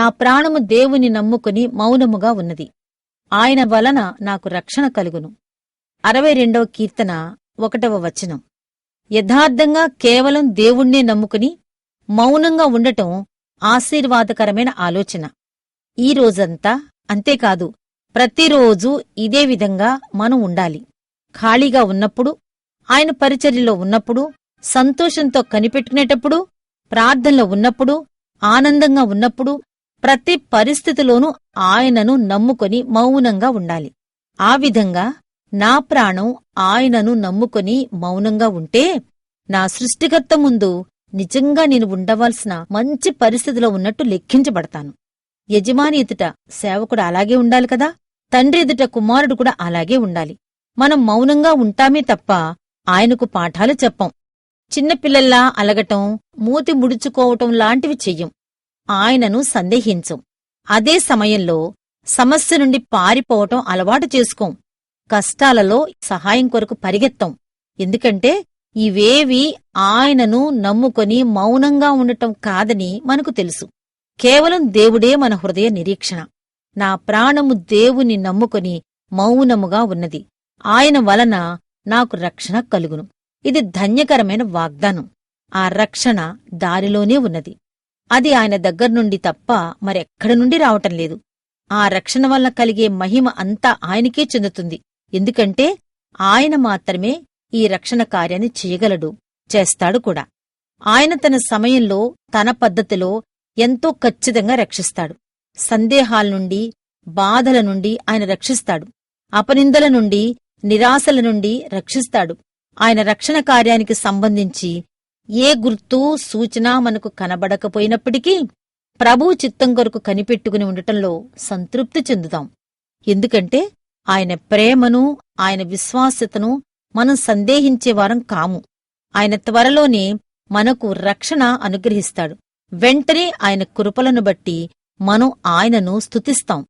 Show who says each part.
Speaker 1: నా ప్రాణము దేవుని నమ్ముకుని మౌనముగా ఉన్నది. ఆయన వలన నాకు రక్షణ కలుగును. అరవై రెండవ కీర్తన ఒకటవ వచనం. యథార్థంగా కేవలం దేవుణ్ణే నమ్ముకుని మౌనంగా ఉండటం ఆశీర్వాదకరమైన ఆలోచన. ఈ రోజంతా అంతేకాదు ప్రతిరోజు ఇదే విధంగా మనం ఉండాలి. ఖాళీగా ఉన్నప్పుడు ఆయన పరిచర్యలో ఉన్నప్పుడు సంతోషంతో కనిపెట్టుకునేటప్పుడు ప్రార్థనలో ఉన్నప్పుడు ఆనందంగా ఉన్నప్పుడు ప్రతి పరిస్థితిలోనూ ఆయనను నమ్ముకొని మౌనంగా ఉండాలి. ఆ విధంగా నా ప్రాణం ఆయనను నమ్ముకొని మౌనంగా ఉంటే నా సృష్టికర్త ముందు నిజంగా నేను ఉండవలసిన మంచి పరిస్థితిలో ఉన్నట్టు లెక్కించబడతాను. యజమాని ఎదుట సేవకుడు అలాగే ఉండాలి కదా? తండ్రి ఎదుట కుమారుడు కూడా అలాగే ఉండాలి. మనం మౌనంగా ఉంటామే తప్ప ఆయనకు పాఠాలు చెప్పం. చిన్నపిల్లల్లా అలగటం మూతి ముడుచుకోవటం లాంటివి చెయ్యం. ఆయనను సందేహించం. అదే సమయంలో సమస్య నుండి పారిపోవటం అలవాటు చేసుకోం. కష్టాలలో సహాయం కొరకు పరిగెత్తం. ఎందుకంటే ఇవేవి ఆయనను నమ్ముకొని మౌనంగా ఉండటం కాదని మనకు తెలుసు. కేవలం దేవుడే మన హృదయ నిరీక్షణ. నా ప్రాణము దేవుని నమ్ముకొని మౌనముగా ఉన్నది. ఆయన వలన నాకు రక్షణ కలుగును. ఇది ధన్యకరమైన వాగ్దానం. ఆ రక్షణ దారిలోనే ఉన్నది. అది ఆయన దగ్గర్నుండి తప్ప మరెక్కడి నుండి రావటం లేదు. ఆ రక్షణ వల్ల కలిగే మహిమ అంతా ఆయనకే చెందుతుంది. ఎందుకంటే ఆయన మాత్రమే ఈ రక్షణ కార్యాన్ని చేయగలడు చేస్తాడు కూడా. ఆయన తన సమయంలో తన పద్ధతిలో ఎంతో ఖచ్చితంగా రక్షిస్తాడు. సందేహాల నుండి బాధల నుండి ఆయన రక్షిస్తాడు. అపనిందల నుండి నిరాశల నుండి రక్షిస్తాడు. ఆయన రక్షణ కార్యానికి సంబంధించి ఏ గుర్తు సూచన మనకు కనబడకపోయినప్పటికీ ప్రభువు చిత్తం కొరకు కనిపెట్టుకుని ఉండటంలో సంతృప్తి చెందుతాం. ఎందుకంటే ఆయన ప్రేమను ఆయన విశ్వాస్యతను మనం సందేహించేవారం కాము. ఆయన త్వరలోనే మనకు రక్షణ అనుగ్రహిస్తాడు. వెంటనే ఆయన కృపలను బట్టి మనం ఆయనను స్తుతిస్తాం.